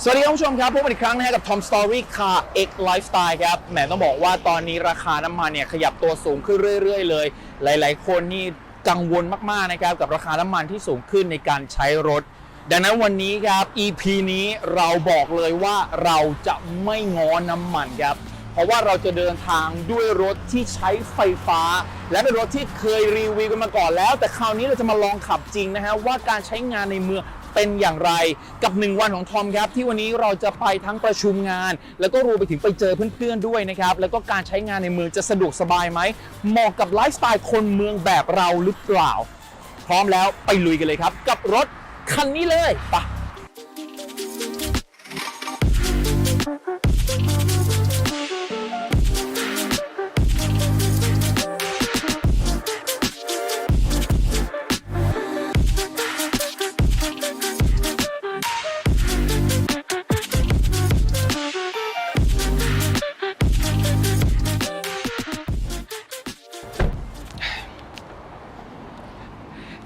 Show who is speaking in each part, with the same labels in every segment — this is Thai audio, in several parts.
Speaker 1: สวัสดีคุณผู้ชมครับพบกันอีกครั้งนะฮะกับ Tom Story Car X Lifestyle ครับแหมต้องบอกว่าตอนนี้ราคาน้ำมันเนี่ยขยับตัวสูงขึ้นเรื่อย ๆ เลย หลาย ๆ คนนี่กังวลมากๆนะครับกับราคาน้ำมันที่สูงขึ้นในการใช้รถ ดังนั้นวันนี้ครับ EP นี้เราบอกเลยว่าเราจะไม่ง้อน้ำมันครับเพราะว่าเราจะเดินทางด้วยรถที่ใช้ไฟฟ้า และเป็นรถที่เคยรีวิวกันมาก่อนแล้ว แต่คราวนี้เราจะมาลองขับจริงนะฮะว่าการใช้งานในเมือง เป็นอย่างไรกับ 1 วันของทอมครับ ที่วันนี้เราจะไปทั้งประชุมงาน แล้วก็รวมไปถึงไปเจอเพื่อนๆด้วยนะครับ แล้วก็การใช้งานในเมืองจะสะดวกสบายไหมเหมาะกับไลฟ์สไตล์คนเมืองแบบเราหรือเปล่า พร้อมแล้วไปลุยกันเลยครับ กับรถคันนี้เลยไปะ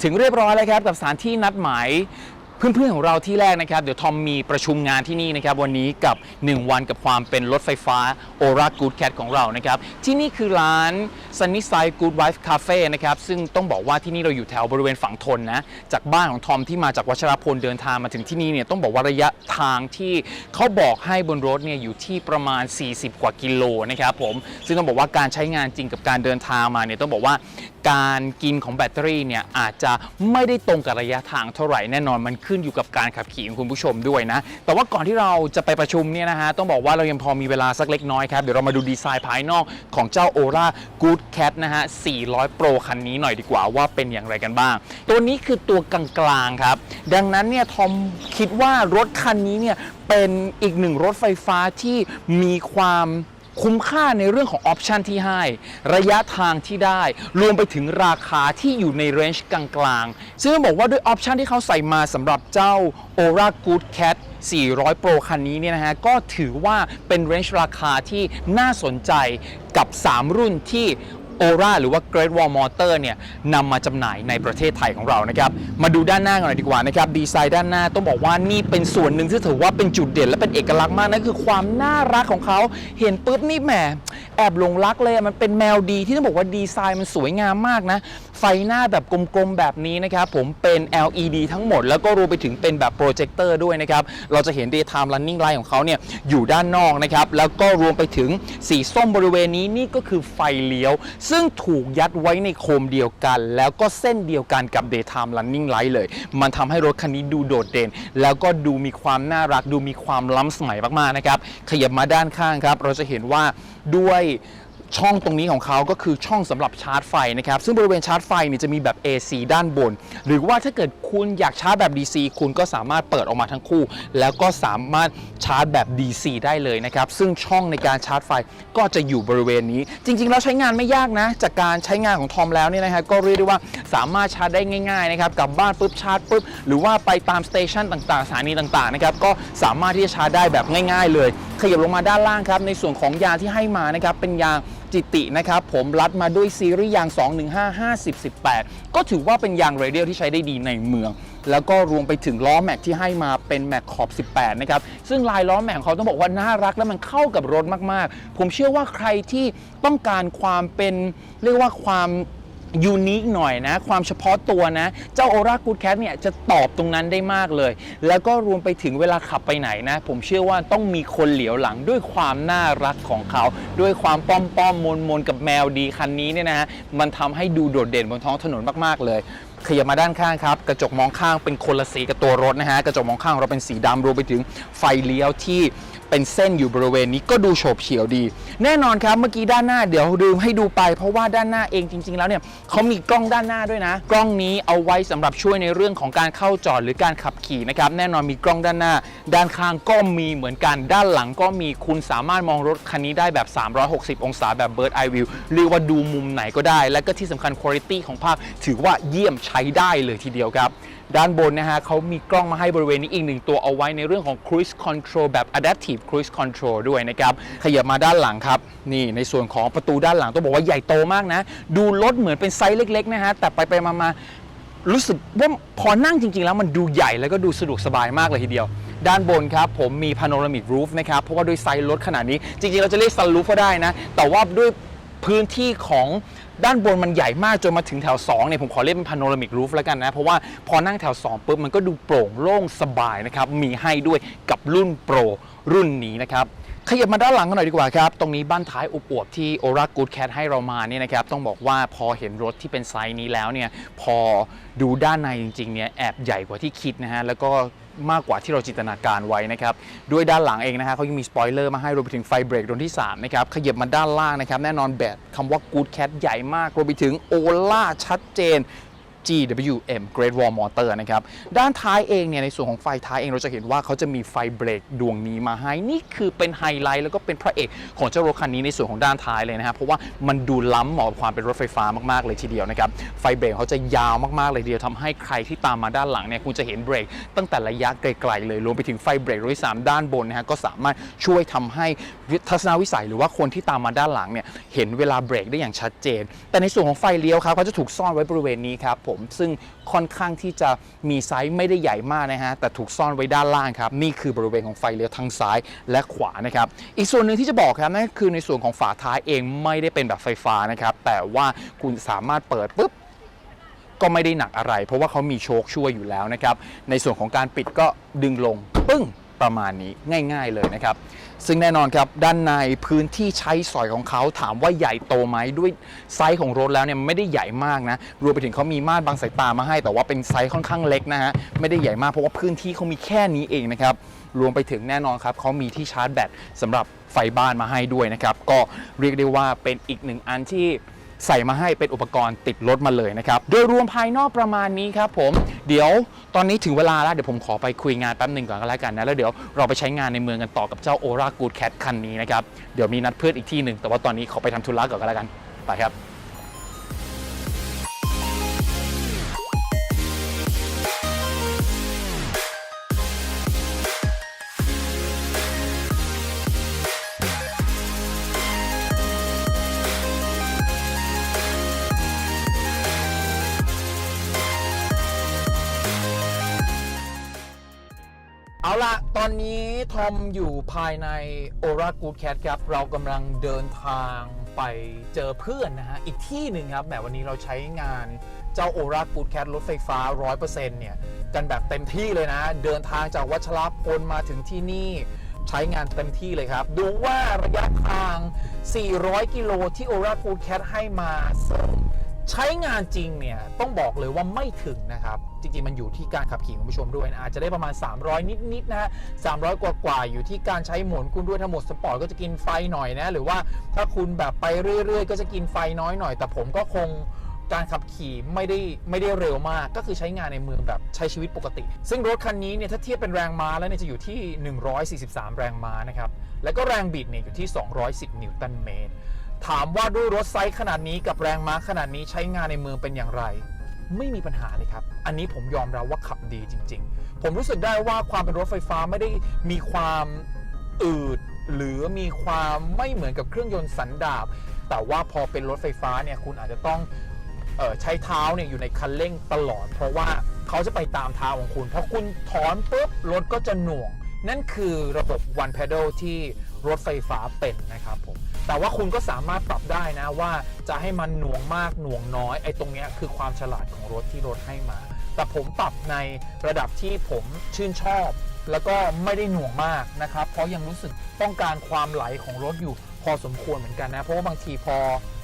Speaker 1: ถึงเรียบร้อยแล้วครับกับสถานที่นัดหมายเพื่อนๆของเราที่แรกนะครับ เดี๋ยวทอมมีประชุมงานที่นี่นะครับ วันนี้กับ 1 วันกับความเป็นรถไฟฟ้า Aura Good Cat ของเรานะครับ ที่นี่คือร้าน Sunnyside Good Wife Cafe นะครับซึ่งต้องบอกว่าที่นี่เราอยู่แถวบริเวณฝั่งทนนะจากบ้านของทอมที่มาจากวัชรพลเดินทางมาถึงที่นี่เนี่ยต้องบอกว่าระยะทางที่เขาบอกให้บนรถเนี่ยอยู่ที่ประมาณ 40 กว่ากิโลนะครับผมซึ่งต้องบอกว่าการใช้งานจริงกับการเดินทางมาเนี่ยต้องบอกว่าการกินของแบตเตอรี่เนี่ยอาจจะไม่ได้ตรงกับระยะทางเท่าไหร่แน่นอนมันขึ้นอยู่กับการขับขี่ของคุณผู้ชมด้วยนะ แต่ว่าก่อนที่เราจะไปประชุมเนี่ยนะฮะต้องบอกว่าเรายังพอมีเวลาสักเล็กน้อยครับเดี๋ยวเรามาดูดีไซน์ภายนอกของเจ้า Aura Good Cat นะฮะ 400 Pro คันนี้หน่อยดีกว่าว่าเป็นอย่างไรกันบ้าง ตัวนี้คือตัวกลางๆครับ ดังนั้นเนี่ยทอมคิดว่ารถคันนี้เนี่ยเป็นอีกหนึ่งรถไฟฟ้าที่มีความคุ้มค่าในเรื่องของออปชันที่ให้ ระยะทางที่ได้ รวมไปถึงราคาที่อยู่ในเรนจ์กลางๆ ซึ่งบอกว่าด้วยออปชันที่เขาใส่มาสำหรับเจ้า Aura Good Cat 400 Pro คันนี้เนี่ยนะฮะ ก็ถือว่าเป็นเรนจ์ราคาที่น่าสนใจกับ 3 รุ่นที่ Aura หรือว่า Great Wall Motor เนี่ยนำมาจำหน่ายในประเทศไทยของเรานะครับ มาดูด้านหน้ากันหน่อยดีกว่านะครับ ดีไซน์ด้านหน้าต้องบอกว่านี่เป็นส่วนหนึ่งที่ถือว่าเป็นจุดเด่นและเป็นเอกลักษณ์มากนั่นคือความน่ารักของเขาเห็นปุ๊บนี่แหมแอบหลงรักเลยมันเป็นแมวดีที่ต้องบอกว่าดีไซน์มันสวยงามมากนะ ไฟหน้าแบบกลมๆแบบนี้นะครับผมเป็น LED ทั้งหมด แล้วก็รวมไปถึงเป็นแบบโปรเจคเตอร์ด้วยนะครับ เราจะเห็น daytime running light ของเขาเนี่ยอยู่ด้านนอกนะครับแล้วก็รวมไปถึงสีส้มบริเวณนี้นี่ก็คือไฟเลี้ยวซึ่งถูกยัดไว้ในโคมเดียวกัน แล้วก็เส้นเดียวกันกับ daytime running light เลย มันทำให้รถคันนี้ดูโดดเด่น แล้วก็ดูมีความน่ารัก ดูมีความล้ำสมัยมากๆนะครับ ขยับมาด้านข้างครับ เราจะเห็นว่าด้วย ช่องตรงนี้ของเขาก็คือช่องสำหรับชาร์จไฟนะครับ ซึ่งบริเวณชาร์จไฟเนี่ยจะมีแบบ AC ด้านบน หรือว่าถ้าเกิดคุณอยากชาร์จแบบ DC คุณก็สามารถเปิดออกมาทั้งคู่ แล้วก็สามารถชาร์จแบบ DC ได้เลยนะครับ ซึ่งช่องในการชาร์จไฟก็จะอยู่บริเวณนี้ จริง ๆ แล้วใช้งานไม่ยากนะ จากการใช้งานของทอมแล้วเนี่ยนะฮะก็เรียกได้ว่าสามารถชาร์จได้ง่ายๆนะครับกลับบ้านปุ๊บชาร์จปุ๊บหรือว่าไปตามสเตชันต่างๆสถานีต่างๆนะครับก็สามารถที่จะชาร์จได้แบบง่าย ๆ เลย ขยับลงมาด้านล่างครับในส่วนของยาที่ให้มานะครับเป็นยาจิตินะครับผมรัดมาด้วยซีรีส์ยาง 215 50 18 ก็ถือว่าเป็นยางเรเดียลที่ใช้ได้ดีในเมือง แล้วก็รวมไปถึงล้อแม็กที่ให้มาเป็นแม็กขอบ 18 นะครับ ซึ่งลายล้อแม็กของเขาต้องบอกว่าน่ารักและมันเข้ากับรถมากๆ ผมเชื่อว่าใครที่ต้องการความเป็นเรียกว่าความ ยูนิคหน่อยนะ ความเฉพาะตัวนะ เจ้า Aura Good Cat เนี่ยจะตอบตรงนั้นได้มากเลย แล้วก็รวมไปถึงเวลาขับไปไหนนะ ผมเชื่อว่าต้องมีคนเหลียวหลังด้วยความน่ารักของเขา ด้วยความป้อมป้อมมนมนกับแมวดีคันนี้เนี่ยนะฮะมันทำให้ดูโดดเด่นบนท้องถนนมากๆเลยขยับมาด้านข้างครับ กระจกมองข้างเป็นคนละสีกับตัวรถนะฮะ กระจกมองข้างของเราเป็นสีดำรวมไปถึงไฟเลี้ยวที่ เป็นเส้นอยู่บริเวณนี้ก็ดูโฉบเฉี่ยวดี แน่นอนครับเมื่อกี้ด้านหน้าเดี๋ยวลืมให้ดูไป เพราะว่าด้านหน้าเองจริง ๆ แล้วเนี่ยเขามีกล้องด้านหน้าด้วยนะ กล้องนี้เอาไว้สำหรับช่วยในเรื่องของการเข้าจอดหรือการขับขี่นะครับแน่นอนมีกล้องด้านหน้า ด้านข้างก็มีเหมือนกันด้านหลังก็มีคุณสามารถมองรถคันนี้ได้แบบ 360 องศาแบบ Bird Eye View เรียกว่าดูมุมไหนก็ได้ และก็ที่สำคัญคุณภาพของภาพถือว่าเยี่ยมใช้ได้เลยทีเดียวครับ ด้านบนนะฮะเขามีกล้องมาให้บริเวณนี้อีกหนึ่งตัวเอาไว้ในเรื่องของ Cruise Control แบบ Adaptive Cruise Control ด้วยนะครับ ขยับมาด้านหลังครับ นี่ในส่วนของประตูด้านหลังต้องบอกว่าใหญ่โตมากนะ ดูรถเหมือนเป็นไซส์เล็กๆนะฮะ แต่ไปไปๆมารู้สึกว่าพอนั่งจริง ๆ แล้วมันดูใหญ่แล้วก็ดูสะดวกสบายมากเลยทีเดียว ด้านบนครับ ผมมี panoramic roof นะครับ เพราะว่าด้วยไซส์รถขนาดนี้ จริง ๆ เราจะเรียก sunroof ก็ได้นะ แต่ว่าด้วยพื้นที่ของ ด้านบนมันใหญ่มากจนมาถึงแถว2เนี่ยผมขอเรียกเป็น panoramic roof แล้วกันนะ เพราะว่าพอนั่งแถว 2ปุ๊บมันก็ดูโปร่งโล่งสบายนะครับ มีให้ด้วยกับรุ่นโปรรุ่นนี้นะครับขยับมาด้านหลังกันหน่อยดีกว่าครับ ตรงนี้บ้านท้ายอวบๆที่ Ora Good Cat ให้เรามาเนี่ยนะครับ ต้องบอกว่าพอเห็นรถที่เป็นไซส์นี้แล้วเนี่ย พอดูด้านในจริงๆเนี่ยแอบใหญ่กว่าที่คิดนะฮะ แล้วก็ มากกว่าที่เราจินตนาการไว้นะครับด้วยด้านหลังเองนะฮะเขายังมีสปอยเลอร์มาให้รวมไปถึงไฟเบรกดวงที่3นะครับขยับมาด้านล่างนะครับแน่นอนแบตคำว่า Good Cat ใหญ่มากรวมไปถึงโอล่าชัดเจน GWM Great Wall Motor นะครับ ด้านท้ายเองเนี่ยในส่วนของไฟท้ายเองเราจะเห็นว่าเขาจะมีไฟเบรกดวงนี้มาให้ นี่คือเป็นไฮไลท์แล้วก็เป็นพระเอกของเจ้ารถคันนี้ในส่วนของด้านท้ายเลยนะครับ เพราะว่ามันดูล้ำเหมาะกับความเป็นรถไฟฟ้ามากๆเลยทีเดียวนะครับ ไฟเบรกเขาจะยาวมากๆเลยทีเดียวทำให้ใครที่ตามมาด้านหลังเนี่ยคุณจะเห็นเบรกตั้งแต่ระยะไกลๆเลยรวมไปถึงไฟเบรกรถสามด้านบนนะฮะก็สามารถช่วยทำให้ทัศนวิสัยหรือว่าคนที่ตามมาด้านหลังเนี่ยเห็นเวลาเบรกได้อย่างชัดเจน แต่ในส่วนของไฟเลี้ยวครับเขาจะถูกซ่อนไว้บริเวณนี้ครับผมซึ่งค่อนข้างที่จะมีไซส์ไม่ได้ใหญ่มากนะฮะแต่ถูกซ่อนไว้ด้านล่างครับนี่คือบริเวณของไฟเลี้ยวทางซ้ายและขวานะครับอีกส่วนหนึ่งที่จะบอกครับนั่นคือในส่วนของฝาท้ายเองไม่ได้เป็นแบบไฟฟ้านะครับแต่ว่าคุณสามารถเปิดปุ๊บก็ไม่ได้หนักอะไร เพราะว่าเขามีโชคช่วยอยู่แล้วนะครับในส่วนของการปิดก็ดึงลงปึ้งประมาณนี้ง่าย ๆเลยนะครับ ซึ่งแน่นอนครับด้านในพื้นที่ใช้สอยของเขาถามว่าใหญ่โตไหมด้วยไซส์ของรถแล้วเนี่ยไม่ได้ใหญ่มากนะรวมไปถึงเขามีม่านบางสายตามาให้ แต่ว่าเป็นไซส์ค่อนข้างเล็กนะฮะไม่ได้ใหญ่มากเพราะว่าพื้นที่เขามีแค่นี้เองนะครับรวมไปถึงแน่นอนครับเขามีที่ชาร์จแบตสำหรับไฟบ้านมาให้ด้วยนะครับก็เรียกได้ว่าเป็นอีกหนึ่งอันที่ ใส่มาให้เป็นอุปกรณ์ติดรถมาเลยนะครับ โดยรวมภายนอกประมาณนี้ครับผมเดี๋ยวตอนนี้ถึงเวลาแล้ว เดี๋ยวผมขอไปคุยงานแป๊บหนึ่งก่อนก็แล้วกันนะ แล้วเดี๋ยวเราไปใช้งานในเมืองกันต่อกับเจ้า Ora Good Cat คันนี้นะครับ เดี๋ยวมีนัดเพื่อนอีกที่หนึ่งแต่ว่าตอนนี้ขอไปทำธุระก่อนก็แล้วกันไปครับ อนนี้ทอมอยู่ภายใน Aura Good Cat ครับ เรากำลังเดินทางไปเจอเพื่อนนะฮะ อีกที่หนึ่งครับแหมวันนี้เราใช้งานเจ้า Aura Good Cat รถไฟฟ้า 100%เนี่ย กันแบบเต็มที่เลยนะ เดินทางจากวัชรพลมาถึงที่นี่ใช้งานเต็มที่เลยครับ ดูว่าระยะทาง 400 กิโลที่ Aura Good Cat ให้มาซึ่ง ใช้งานจริงเนี่ยต้องบอกเลยว่าไม่ถึงนะครับ จริงๆ มันอยู่ที่การขับขี่ของผู้ชมด้วยนะอาจจะได้ประมาณ 300 นิดๆนะฮะ300กว่าๆอยู่ที่การใช้หมุนคุณด้วยถ้าหมดสปอร์ตก็จะกินไฟหน่อยนะ หรือว่าถ้าคุณแบบไปเรื่อยๆ ก็จะกินไฟน้อยหน่อย แต่ผมก็คงการขับขี่ไม่ได้ไม่ได้เร็วมาก ก็คือใช้งานในเมืองแบบใช้ชีวิตปกติ ซึ่งรถคันนี้เนี่ยถ้าเทียบเป็นแรงม้าแล้วเนี่ยจะอยู่ที่ 143 แรงม้านะครับแล้วก็แรงบิดเนี่ยอยู่ที่ 210 นิวตันเมตร ถามว่าด้วยรถไซส์ขนาดนี้กับแรงม้าขนาดนี้ใช้งานในเมืองเป็นอย่างไร ไม่มีปัญหาเลยครับ อันนี้ผมยอมรับว่าขับดีจริง ๆ ผมรู้สึกได้ว่าความเป็นรถไฟฟ้าไม่ได้มีความอืดหรือมีความไม่เหมือนกับเครื่องยนต์สันดาปแต่ว่าพอเป็นรถไฟฟ้าเนี่ยคุณอาจจะต้องออใช้เท้าเนี่ยอยู่ในคันเร่งตลอด เพราะว่าเขาจะไปตามเท้าของคุณพอคุณถอนปุ๊บรถก็จะหน่วง นั่นคือระบบ one pedal ที่รถไฟฟ้าเป็นนะครับผม แต่ว่าคุณก็สามารถปรับได้นะว่าจะให้มันหน่วงมากหน่วงน้อยไอ้ตรงเนี้ยคือความฉลาดของรถที่รถให้มา แต่ผมปรับในระดับที่ผมชื่นชอบ แล้วก็ไม่ได้หน่วงมากนะครับ เพราะยังรู้สึกต้องการความไหลของรถอยู่พอสมควรเหมือนกันนะ เพราะว่าบางทีพอ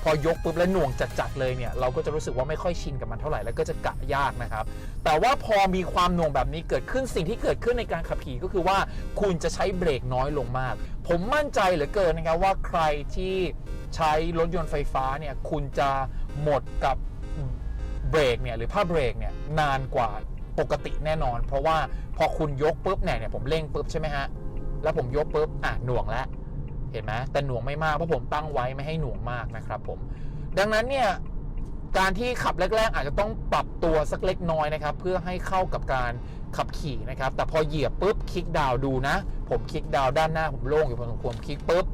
Speaker 1: พอยกปุ๊บแล้วหน่วงจัดๆเลยเนี่ยเราก็จะรู้สึกว่าไม่ค่อยชินกับมันเท่าไหร่แล้วก็จะกะยากนะครับ แต่ว่าพอมีความหน่วงแบบนี้เกิดขึ้นสิ่งที่เกิดขึ้นในการขับขี่ก็คือว่าคุณจะใช้เบรกน้อยลงมาก ผมมั่นใจเหลือเกินนะครับว่าใครที่ใช้รถยนต์ไฟฟ้าเนี่ยคุณจะหมดกับเบรกเนี่ยหรือผ้าเบรกเนี่ยนานกว่าปกติแน่นอน เพราะว่าพอคุณยกปุ๊บเนี่ยเนี่ยผมเร่งปุ๊บใช่ไหมฮะแล้วผมยกปุ๊บอะหน่วงแล้ว เห็นไหมแต่หน่วงไม่มากเพราะผมตั้งไว้ไม่ให้หน่วงมากนะครับผมดังนั้นเนี่ยการที่ขับแรกๆ อาจจะต้องปรับตัวสักเล็กน้อยนะครับ เพื่อให้เข้ากับการขับขี่นะครับ แต่พอเหยียบปุ๊บคลิกดาวดูนะ ผมคลิกดาวด้านหน้าผมโล่งอยู่พอสมควรคลิกปุ๊บ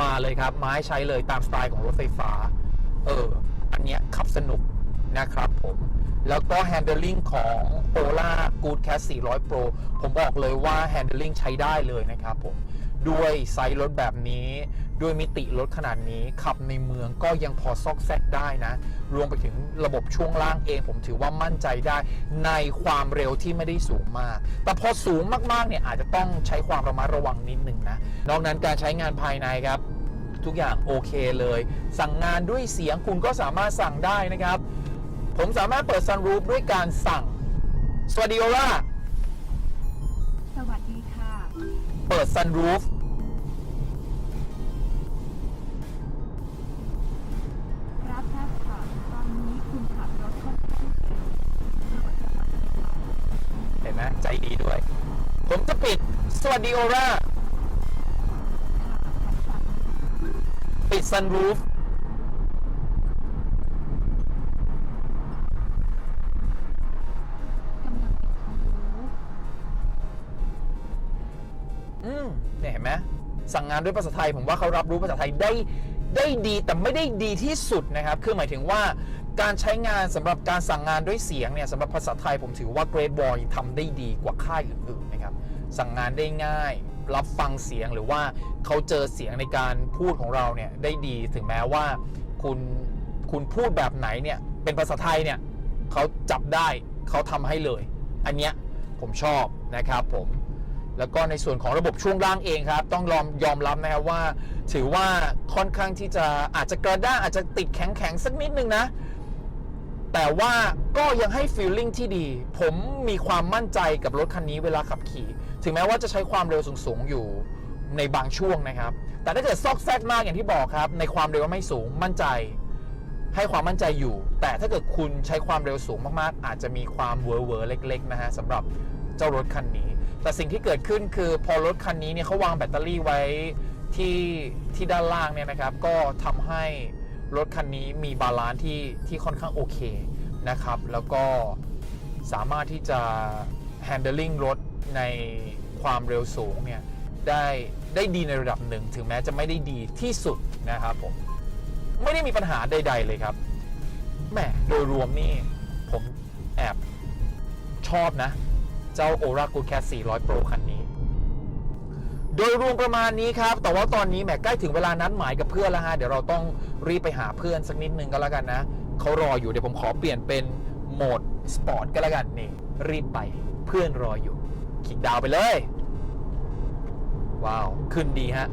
Speaker 1: มาเลยครับไม้ใช้เลยตามสไตล์ของรถไฟฟ้า เออ อันเนี้ยขับสนุกนะครับผม แล้วก็ handling ของ Ola Good Cat 400 Pro ผมบอกเลยว่า handling ใช้ได้เลยนะครับผม ด้วยไซส์รถแบบนี้ ด้วยมิติรถขนาดนี้ขับในเมืองก็ยังพอซอกแซกได้นะ รวมไปถึงระบบช่วงล่างเองผมถือว่ามั่นใจได้ ในความเร็วที่ไม่ได้สูงมาก แต่พอสูงมากๆเนี่ยอาจจะต้องใช้ความระมัดระวังนิดนึงนะ นอกนั้นการใช้งานภายในครับ ทุกอย่างโอเคเลย สั่งงานด้วยเสียงคุณก็สามารถสั่งได้นะครับ ผมสามารถเปิด sunroof ด้วยการสั่ง สวัสดีโอล่า
Speaker 2: สวัสดีค่ะ
Speaker 1: เปิด sunroof
Speaker 2: รับ น
Speaker 1: ไหมใจดีด้วย ผมจะปิด สวัสดีโอล่าปิด sunroof
Speaker 2: กำลันรู้
Speaker 1: อืมเนี่ยเห็นไหมสั่งงานด้วยภาษาไทย ผมว่าเขารับรู้ภาษาไทยได้ได้ดีแต่ไม่ได้ดีที่สุดนะครับ คือหมายถึงว่า การใช้งานสำหรับการสั่งงานด้วยเสียงเนี่ยสำหรับภาษาไทยผมถือว่า Great Wall ทำได้ดีกว่าค่ายอื่นๆนะครับ สั่งงานได้ง่าย รับฟังเสียงหรือว่าเขาเจอเสียงในการพูดของเราเนี่ยได้ดีถึงแม้ว่าคุณคุณพูดแบบไหนเนี่ยเป็นภาษาไทยเนี่ยเขาจับได้เขาทำให้เลย อันเนี้ยผมชอบนะครับผมแล้วก็ในส่วนของระบบช่วงล่างเองครับ ต้องยอมยอมรับนะครับว่า ถือว่าค่อนข้างที่จะอาจจะกระด้างอาจจะติดแข็งแข็งๆสักนิดนึงนะ แต่ว่าก็ยังให้ฟีลลิ่งที่ดี ผมมีความมั่นใจกับรถคันนี้เวลาขับขี่ ถึงแม้ว่าจะใช้ความเร็วสูงๆอยู่ในบางช่วงนะครับ แต่ถ้าเกิดซอกแซกมากอย่างที่บอกครับ ในความเร็วไม่สูงมั่นใจ ให้ความมั่นใจอยู่ แต่ถ้าเกิดคุณใช้ความเร็วสูงมากๆ อาจจะมีความเวอร์เวอร์เล็กๆนะฮะสำหรับเจ้ารถคันนี้ แต่สิ่งที่เกิดขึ้นคือพอรถคันนี้เนี่ยเขาวางแบตเตอรี่ไว้ที่ที่ด้านล่างเนี่ยนะครับ ก็ทำให้ รถคันนี้มีบาลานซ์ที่ที่ค่อนข้างโอเคนะครับ แล้วก็สามารถที่จะ handling รถในความเร็วสูงเนี่ยได้ได้ดีในระดับหนึ่ง ถึงแม้จะไม่ได้ดีที่สุดนะครับผม ไม่ได้มีปัญหาใด ๆ เลยครับแหมโดยรวมนี่ผมแอบชอบนะ เจ้า Aura Good Cat 400 Pro คันนี้ โดยรวมประมาณนี้ครับ แต่ว่าตอนนี้แหมใกล้ถึงเวลานัดหมายกับเพื่อนแล้วฮะ เดี๋ยวเราต้องรีบไปหาเพื่อนสักนิดนึงก็แล้วกันนะ เขารออยู่ เดี๋ยวผมขอเปลี่ยนเป็นโหมดสปอร์ตก็แล้วกันนี่ รีบไปเพื่อนรออยู่คิกดาวไปเลย ว้าว ขึ้นดีฮะ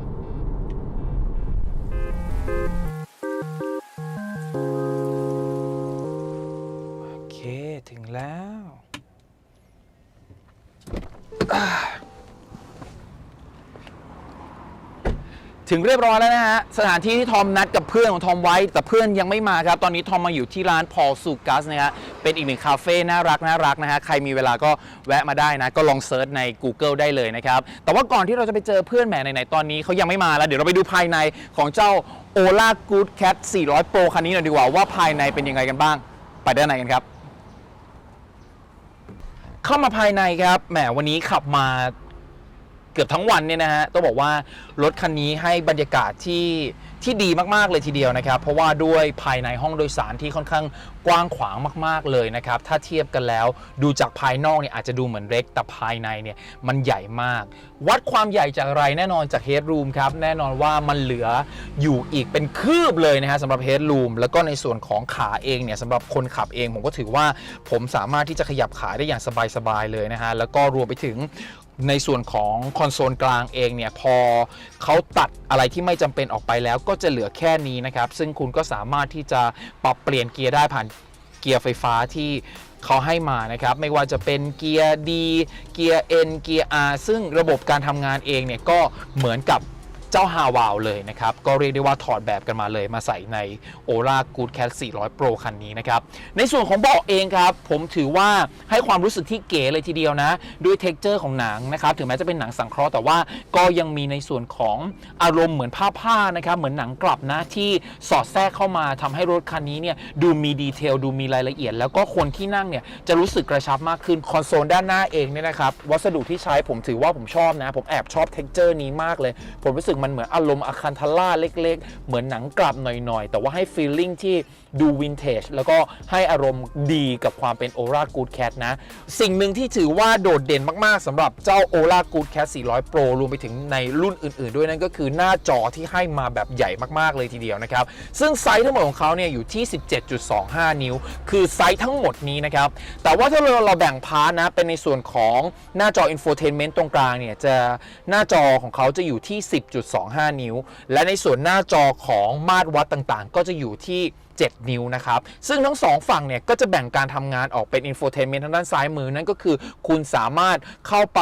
Speaker 1: โอเค ถึงแล้วอ่า ถึงเรียบร้อยแล้วนะฮะ สถานที่ที่ทอมนัดกับเพื่อนของทอมไว้ แต่เพื่อนยังไม่มาครับ ตอนนี้ทอมมาอยู่ที่ร้านพอลซูกัสนะฮะ เป็นอีกหนึ่งคาเฟ่น่ารักน่ารักนะฮะ ใครมีเวลาก็แวะมาได้นะ ก็ลองเซิร์ชใน Google ได้เลยนะครับ แต่ว่าก่อนที่เราจะไปเจอเพื่อนแหมไหนๆตอนนี้เขายังไม่มาแล้ว เดี๋ยวเราไปดูภายในของเจ้า Ola Good Cat 400 Pro คันนี้หน่อยดีกว่าว่าภายในเป็นยังไงกันบ้าง ไปด้านในกันครับ เข้ามาภายในครับ แหมวันนี้ขับมา เกือบทั้งวันเนี่ยนะฮะต้องบอกว่ารถคันนี้ให้บรรยากาศที่ที่ดีมากๆเลยทีเดียวนะครับ เพราะว่าด้วยภายในห้องโดยสารที่ค่อนข้างกว้างขวางมาก ๆเลยนะครับ ถ้าเทียบกันแล้วดูจากภายนอกเนี่ยอาจจะดูเหมือนเล็กแต่ภายในเนี่ยมันใหญ่มาก วัดความใหญ่จากอะไรแน่นอนจากเฮดรูมครับ แน่นอนว่ามันเหลืออยู่อีกเป็นคืบเลยนะฮะสำหรับเฮดรูมแล้วก็ในส่วนของขาเองเนี่ยสำหรับคนขับเองผมก็ถือว่าผมสามารถที่จะขยับขาได้อย่างสบายๆเลยนะฮะแล้วก็รวมไปถึง ในส่วนของคอนโซลกลางเองเนี่ยพอเขาตัดอะไรที่ไม่จำเป็นออกไปแล้วก็จะเหลือแค่นี้นะครับ ซึ่งคุณก็สามารถที่จะปรับเปลี่ยนเกียร์ได้ผ่านเกียร์ไฟฟ้าที่เขาให้มานะครับ ไม่ว่าจะเป็นเกียร์ D เกียร์ N เกียร์ R ซึ่งระบบการทำงานเองเนี่ยก็เหมือนกับ เจ้าฮาวาวเลยนะครับ ก็เรียกได้ว่าถอดแบบกันมาเลยมาใส่ใน Ola Good Cat 400 Pro คันนี้นะครับ ในส่วนของเบาะเองครับ ผมถือว่าให้ความรู้สึกที่เก๋เลยทีเดียวนะ ด้วยเท็กเจอร์ของหนังนะครับ ถึงแม้จะเป็นหนังสังเคราะห์แต่ว่าก็ยังมีในส่วนของอารมณ์เหมือนผ้าผ้านะครับ เหมือนหนังกลับนะที่สอดแทรกเข้ามาทำให้รถคันนี้เนี่ยดูมีดีเทลดูมีรายละเอียด แล้วก็คนที่นั่งเนี่ยจะรู้สึกกระชับมากขึ้นคอนโซลด้านหน้าเองเนี่ยนะครับวัสดุที่ใช้ผมถือว่าผมชอบนะ ผมแอบชอบเท็กเจอร์นี้มากเลยผมรู้สึกมันเหมือนอารมณ์อาคันทาร่าเล็ก ๆ เหมือนหนังกลับหน่อยๆ แต่ว่าให้ฟีลลิ่งที่ดูวินเทจแล้วก็ให้อารมณ์ดีกับความเป็น Aura Good Cat นะ สิ่งหนึ่งที่ถือว่าโดดเด่นมากๆสำหรับเจ้า Aura Good Cat 400 Pro รวมไปถึงในรุ่นอื่นๆ ด้วยนั่นก็คือหน้าจอที่ให้มาแบบใหญ่มากๆเลยทีเดียวนะครับ ซึ่งไซส์ทั้งหมดของเขาเนี่ยอยู่ที่ 17.25 นิ้ว คือไซส์ทั้งหมดนี้นะครับ แต่ว่าถ้าเราเราแบ่งพาร์ทนะ เป็นในส่วนของหน้าจอ Infotainment ตรงกลางเนี่ยจะหน้าจอของเขาจะอยู่ที่ 10.25 นิ้ว และในส่วนหน้าจอของมาตรวัดต่างๆ ก็จะอยู่ที่ 7 นิ้วนะครับ ซึ่งทั้งสองฝั่งเนี่ยก็จะแบ่งการทำงานออกเป็นอินโฟเทนเมนต์ทางด้านซ้ายมือ นั่นก็คือคุณสามารถเข้าไป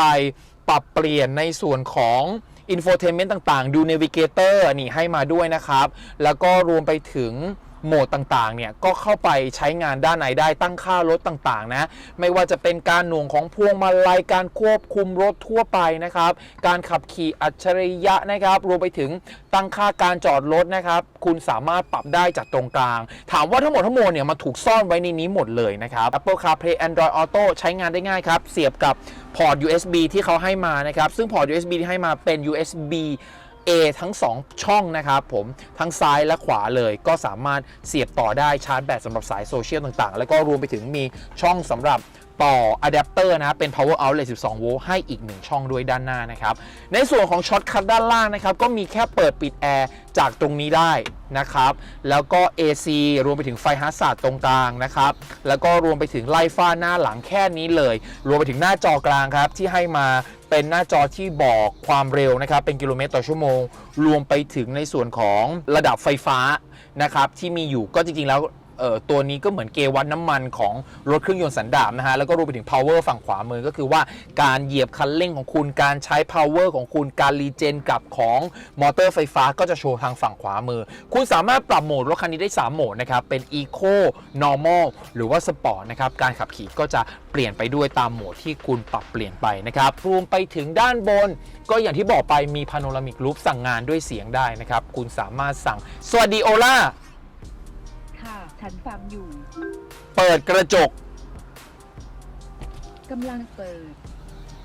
Speaker 1: ปรับเปลี่ยนในส่วนของอินโฟเทนเมนต์ต่างๆ ดูเนวิเกเตอร์นี่ให้มาด้วยนะครับ แล้วก็รวมไปถึง โหมดต่างๆเนี่ยก็เข้าไปใช้งานด้านในได้ตั้งค่ารถต่างๆนะไม่ว่าจะเป็นการหน่วงของพวงมาลัยการควบคุมรถทั่วไปนะครับ การขับขี่อัจฉริยะนะครับรวมไปถึงตั้งค่าการจอดรถนะครับ คุณสามารถปรับได้จากตรงกลาง ถามว่าทั้งหมดทั้งมวลเนี่ยมาถูกซ่อนไว้ในนี้หมดเลยนะครับ Apple CarPlay Android Auto ใช้งานได้ง่ายครับ เสียบกับพอร์ต USB ที่เขาให้มานะครับ ซึ่งพอร์ต USB ที่ให้มาเป็น USB A ทั้ง 2 ช่องนะครับผมทั้งซ้ายและขวาเลย ก็สามารถเสียบต่อได้ชาร์จแบตสำหรับสายโซเชียลต่างๆ แล้วก็รวมไปถึงมีช่องสำหรับ ต่ออะแดปเตอร์นะเป็น power outlet 12 โวลต์ให้อีก 1 ช่องด้วยด้านหน้านะครับ ในส่วนของช็อตคัทด้านล่างนะครับ ก็มีแค่เปิดปิดแอร์จากตรงนี้ได้นะครับ แล้วก็ AC รวมไปถึงไฟฮาร์ดตรงกลางนะครับ แล้วก็รวมไปถึงไล่ฟ้าหน้าหลังแค่นี้เลย รวมไปถึงหน้าจอกลางครับ ที่ให้มาเป็นหน้าจอที่บอกความเร็วนะครับ เป็นกิโลเมตรต่อชั่วโมง รวมไปถึงในส่วนของระดับไฟฟ้านะครับที่มีอยู่ก็จริงๆแล้ว เอ่อตัวนี้ก็เหมือนเกวัดน้ำมันของรถเครื่องยนต์สันดาปนะฮะแล้วก็รวมไปถึง power ฝั่งขวามือก็คือว่าการเหยียบคันเร่งของคุณการใช้ power ของคุณการรีเจนกลับของมอเตอร์ไฟฟ้าก็จะโชว์ทางฝั่งขวามือ คุณสามารถปรับโหมดรถคันนี้ได้ 3 โหมดนะครับ เป็น eco normal หรือว่า sport นะครับ การขับขี่ก็จะเปลี่ยนไปด้วยตามโหมดที่คุณปรับเปลี่ยนไปนะครับรวมไปถึงด้านบน ก็อย่างที่บอกไปมี panoramic roof สั่งงานด้วยเสียงได้นะครับคุณสามารถสั่งสวัสดีโอล่า
Speaker 2: ฉันฟังอยู่
Speaker 1: เปิดกระจก
Speaker 2: กำลังเปิด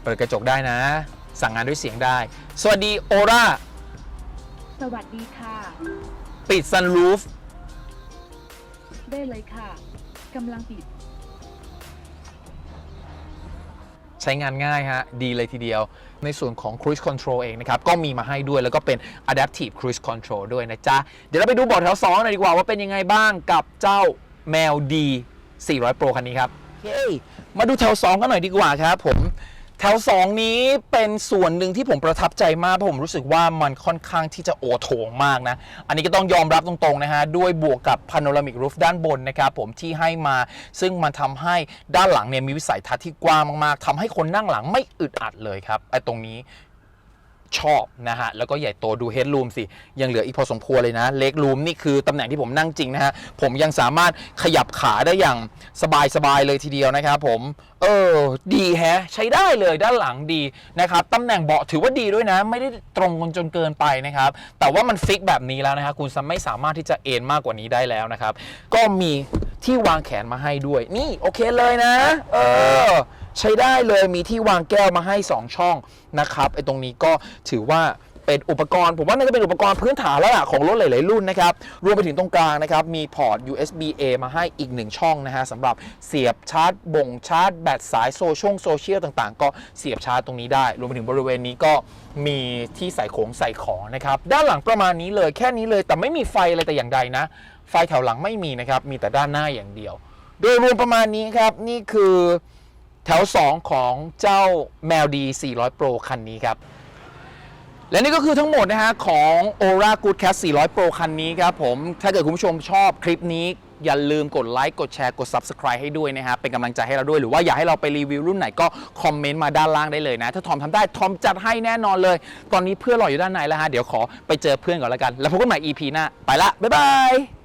Speaker 1: เปิดกระจกได้นะ สั่งงานด้วยเสียงได้ สวัสดีโอรา
Speaker 2: สวัสดีค่ะ
Speaker 1: ปิดซันรูฟ
Speaker 2: ได้เลยค่ะกำลังปิด
Speaker 1: ใช้งานง่ายฮะ ดีเลยทีเดียว ในส่วนของ Cruise Control เองนะครับ ก็มีมาให้ด้วยแล้วก็เป็น Adaptive Cruise Control ด้วยนะจ๊ะ เดี๋ยวเราไปดูบอร์ดแถว2หน่อยดีกว่าว่าเป็นยังไงบ้างกับเจ้าแมวดี400 Pro คันนี้ครับโอเคมาดูแถว 2 กันหน่อยดีกว่าครับผม แถว 2 นี้เป็นส่วนหนึ่งที่ผมประทับใจมากเพราะผมรู้สึกว่ามันค่อนข้างที่จะโอโถงมากนะ อันนี้ก็ต้องยอมรับตรงๆนะฮะ ด้วยบวกกับพาโนรามิกรูฟด้านบนนะครับผมที่ให้มา ซึ่งมันทำให้ด้านหลังเนี่ยมีวิสัยทัศน์ที่กว้างมากๆทำให้คนนั่งหลังไม่อึดอัดเลยครับไอ้ตรงนี้ ชอบนะฮะแล้วก็ใหญ่โตดูเฮด o ูมสิยังเหลืออีกพอสมควรเลยนะเล็ก o ูมนี่คือตำแหน่งที่ผมนั่งจริงนะฮะผมยังสามารถขยับขาได้อย่างสบายๆเลยทีเดียวนะครับผมเออดีแฮะใช้ได้เลยด้านหลังดีนะครับตำแหน่งเบาะถือว่าดีด้วยนะ ไม่ได้ตรงกันจนเกินไปนะครับแต่ว่ามันฟิกแบบนี้แล้วนะครับคุณไม่สามารถที่จะเอนมากกว่านี้ได้แล้วนะครับก็มีที่วางแขนมาให้ด้วย นี่โอเคเลยนะ เออ ใช้ได้เลยมีที่วางแก้วมาให้ 2 ช่องนะครับไอ้ตรงนี้ก็ถือว่าเป็นอุปกรณ์ ผมว่าน่าจะเป็นอุปกรณ์พื้นฐานแล้วล่ะของรถหลายๆรุ่นนะครับ รวมไปถึงตรงกลางนะครับ มีพอร์ต USB A มาให้อีก1ช่องนะฮะสำหรับเสียบชาร์จ บ่งชาร์จ แบตสายโซชียลโซเชียลต่างๆ ก็เสียบชาร์จตรงนี้ได้ รวมไปถึงบริเวณนี้ก็มีที่ใส่ของใส่ของนะครับ ด้านหลังประมาณนี้เลยแค่นี้เลยแต่ไม่มีไฟอะไรแต่อย่างใดนะ ไฟแถวหลังไม่มีนะครับมีแต่ด้านหน้าอย่างเดียว โดยรวมประมาณนี้ครับนี่คือ แถว 2 ของเจ้าแมวดี 400 Pro คันนี้ครับ และนี่ก็คือทั้งหมดนะฮะของ Aura Good Cat 400 Pro คันนี้ครับผม ถ้าเกิดคุณผู้ชมชอบคลิปนี้ อย่าลืมกดไลค์ กดแชร์ กด Subscribe ให้ด้วยนะฮะ เป็นกำลังใจให้เราด้วย หรือว่าอยากให้เราไปรีวิวรุ่นไหนก็คอมเมนต์มาด้านล่างได้เลยนะ ถ้าทอมทำได้ ทอมจัดให้แน่นอนเลย ตอนนี้เพื่อนรออยู่ด้านในแล้วฮะ เดี๋ยวขอไปเจอเพื่อนก่อนแล้วกัน แล้วพบกันใหม่ EP หน้า ไปละ บ๊ายบาย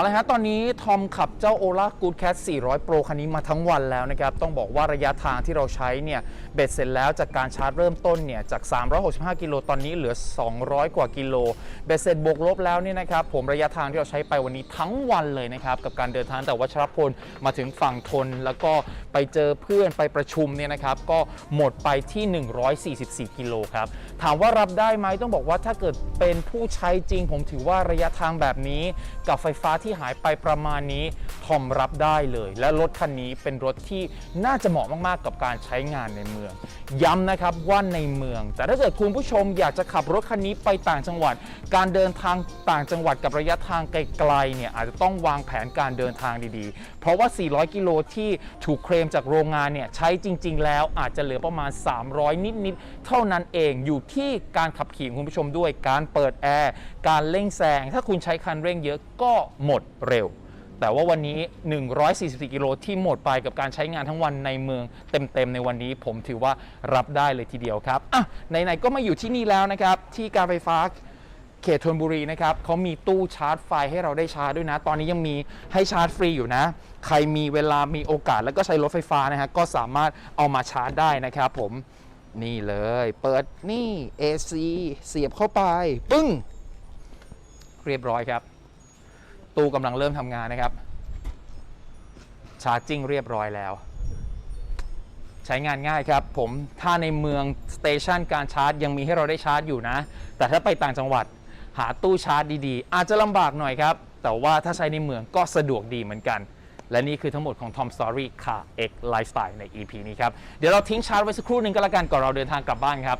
Speaker 1: เอาละฮะตอนนี้ทอมขับเจ้า Ola Good Cat 400 Pro คันนี้มาทั้งวันแล้วนะครับ ต้องบอกว่าระยะทางที่เราใช้เนี่ย เบ็ดเสร็จแล้วจากการชาร์จเริ่มต้นเนี่ย จาก 365 กิโลตอนนี้เหลือ 200 กว่ากิโล เบ็ดเสร็จบวกลบแล้วเนี่ยนะครับ ผมระยะทางที่เราใช้ไปวันนี้ทั้งวันเลยนะครับ กับการเดินทางแต่วัชรพลมาถึงฝั่งทน แล้วก็ไปเจอเพื่อนไปประชุมเนี่ยนะครับก็หมดไปที่ 144 กิโลครับ ถามว่ารับได้ไหมต้องบอกว่าถ้าเกิดเป็นผู้ใช้จริง ผมถือว่าระยะทางแบบนี้ กับไฟฟ้าที่หายไปประมาณนี้ทอมรับได้เลย และรถคันนี้เป็นรถที่น่าจะเหมาะมากๆ กับการใช้งานในเมือง ย้ำนะครับว่าในเมือง แต่ถ้าเกิดคุณผู้ชมอยากจะขับรถคันนี้ไปต่างจังหวัด การเดินทางต่างจังหวัดกับระยะทางไกลๆเนี่ยอาจจะต้องวางแผนการเดินทางดีๆ เพราะว่า 400 กิโลที่ถูกเคลมจากโรงงานเนี่ยใช้จริง ๆ แล้วอาจจะเหลือประมาณ 300 นิดๆเท่านั้นเองอยู่ที่การขับขี่ของคุณผู้ชมด้วย การเปิดแอร์การเร่งแซงถ้าคุณใช้คันเร่งเยอะก็หมดเร็ว แต่ว่าวันนี้ 144 กิโลที่หมดไปกับการใช้งานทั้งวันในเมืองเต็มๆในวันนี้ผมถือว่ารับได้เลยทีเดียวครับอะไหนๆก็มาอยู่ที่นี่แล้วนะครับ ที่การไฟฟ้าเขตธนบุรีนะครับเขามีตู้ชาร์จไฟให้เราได้ชาร์จด้วยนะ ตอนนี้ยังมีให้ชาร์จฟรีอยู่นะ ใครมีเวลามีโอกาสแล้วก็ใช้รถไฟฟ้านะฮะก็สามารถเอามาชาร์จได้นะครับผม นี่เลย เปิดนี่ AC เสียบเข้าไป ปึ้ง เรียบร้อยครับ ตู้กำลังเริ่มทำงานนะครับ ชาร์จจิ้งเรียบร้อยแล้ว ใช้งานง่ายครับ ผมถ้าในเมืองสเตชันการชาร์จยังมีให้เราได้ชาร์จอยู่นะ แต่ถ้าไปต่างจังหวัดหาตู้ชาร์จดีๆ อาจจะลำบากหน่อยครับ แต่ว่าถ้าใช้ในเมืองก็สะดวกดีเหมือนกัน และนี่คือทั้งหมดของ Tom Story ค่ะ X Lifestyle ใน EP นี้ครับ เดี๋ยวเราทิ้งชาร์จไว้สักครู่หนึ่งก็แล้วกันก่อนเราเดินทางกลับบ้านครับ